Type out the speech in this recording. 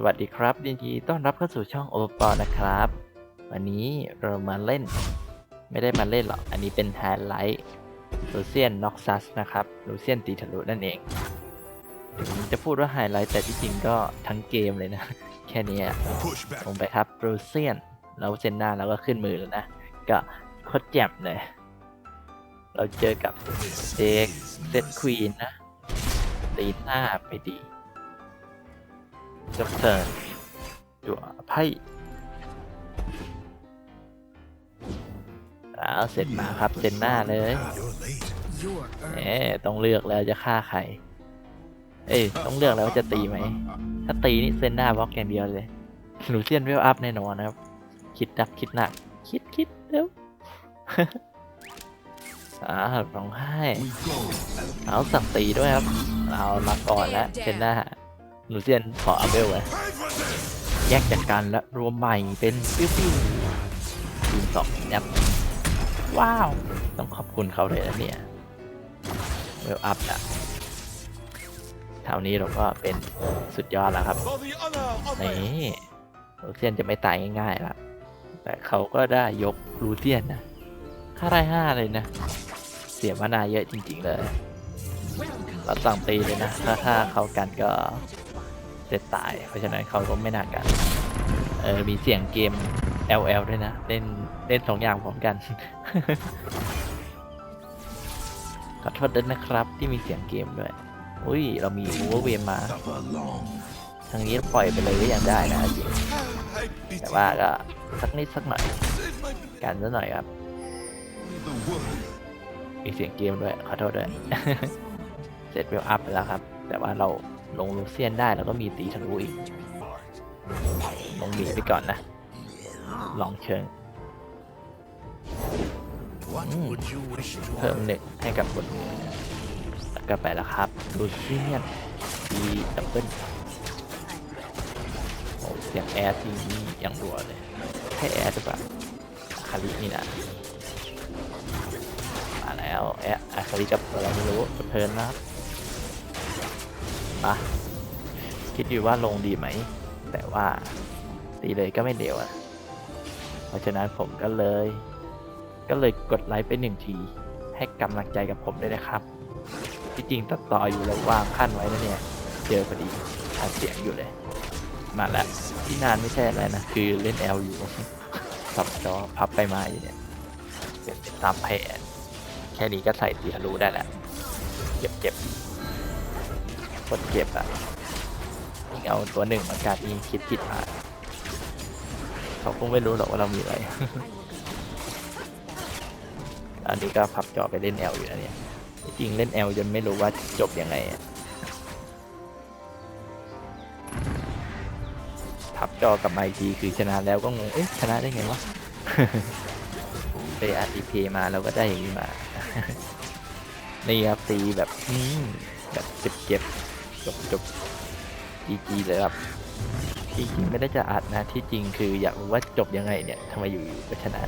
สวัสดีครับยินดีต้อนรับเข้าสู่ช่องโอปอนะครับ วันนี้เรามาเล่น ไม่ได้มาเล่นหรอก อันนี้เป็นไฮไลท์ลูเซียนน็อกซัสนะครับลูเซียนตีทะลุนั่นเองผมจะพูดว่าไฮไลท์แต่ที่จริงก็ทั้งเกมเลยนะ แค่นี้ลงไปครับลูเซียนแล้วเซนหน้าเราก็ขึ้นมือแล้วนะ ก็โคตรแจ่มเลย เราเจอกับเด็กเซตควีนนะตีหน้าไปดี จบเทิร์นจั่วไพ่แล้วเสร็จมาครับเซนหน้าเลยเอ๊ต้องเลือกแล้วจะฆ่าใคร เอ้ยต้องเลือกแล้วว่าจะตีไหม ถ้าตีนี่เซนหน้าบล็อกอย่างเดียวเลยหนูเซียนเวลอัพแน่นอนนะครับ คิดหนักคิดหนัก คิดคิดเร็วอ่าร้องไห้ เอาสั่งตีด้วยครับเอามาก่อนแล้วเซนหน้า ลูเซียนขออัพเวลไว้แยกจากกันและรวมใหม่เป็นปิ้วปิ้วทีมสองแอปว้าว ต้องขอบคุณเขาเลยนะเนี่ยเวลอัพนะเท่านี้เราก็เป็นสุดยอดแล้วครับนี่ลูเซียนจะไม่ตายง่ายๆละแต่เขาก็ได้ยกลูเซียนนะค่าได้ห้าเลยนะ เสียมานาเยอะจริงๆเลยเราสั่งตีเลยนะถ้าถ้าเขากันก็ เสร็จตาย เพราะฉะนั้นเขาก็ไม่น่ากัน เออ มีเสียงเกม LL ด้วยนะ เล่น เล่นสองอย่างพร้อมกัน ขอโทษด้วยนะครับ ที่มีเสียงเกมด้วย อุ้ย เรามีโอเวอร์เวมาทางนี้ปล่อยไปเลยก็ยังได้นะจริงแต่ว่าก็สักนิดสักหน่อย กันซะหน่อยครับ มีเสียงเกมด้วย ขอโทษด้วย เสร็จเวลอัพไปแล้วครับ แต่ว่าเรา ลงลูเซียนได้แล้วก็มีตีทะลุอีก ลงหมีไปก่อนนะ ลองเชิง What Mm. would you wish to เพิ่มหนึ่งให้กับบทมือแล้วก็ไปแล้วครับลูเซียนดีดับเบิลโอ้เสียงแอร์ทีนี่อย่างรัวเลยแค่แอร์หรือเปล่าอาคารินี่นะมาแล้วแอร์อาคาริกับอะไรไม่รู้เพลินนะครับ มาคิดอยู่ว่าลงดีไหม แต่ว่าตีเลยก็ไม่เดียวอะเพราะฉะนั้นผมก็เลย ก็เลยกดไลค์ไปหนึ่งที ให้กำลังใจกับผมด้วยนะครับ ที่จริงตัดต่ออยู่แล้ววางขั้นไว้แล้วเนี่ย เจอพอดีอัดเสียงอยู่เลย มาแล้วที่นานไม่ใช่อะไรนะ คือเล่นแอลอยู่สับจอพับไปมาอยู่เนี่ยเป็นตามแผนแค่นี้ก็ใส่เตีทะลุได้แล้วเจ็บเจ็บกดเจ็บอะยิ่งเอาตัวหนึ่งมาการยิ่งคิดผิดมาเขาคงไม่รู้หรอกว่าเรามีอะไร อันนี้ก็พับจอไปเล่นแอลอยู่นะเนี่ย จริงๆเล่นแอลจนไม่รู้ว่าจบยังไงอะพับจอกลับมาอีกทีคือชนะแล้วก็งง เอ๊ะชนะได้ไงวะไปอาร์ตีเพมาแล้วก็ได้อย่างนี้มา นี่ครับตีแบบอืมแบบเจ็บเจ็บ จบจบจีจีเลยครับจริงๆไม่ได้จะอัดนะที่จริงคืออยากรู้ว่าจบยังไงเนี่ยทำไมอยู่ๆก็ชนะ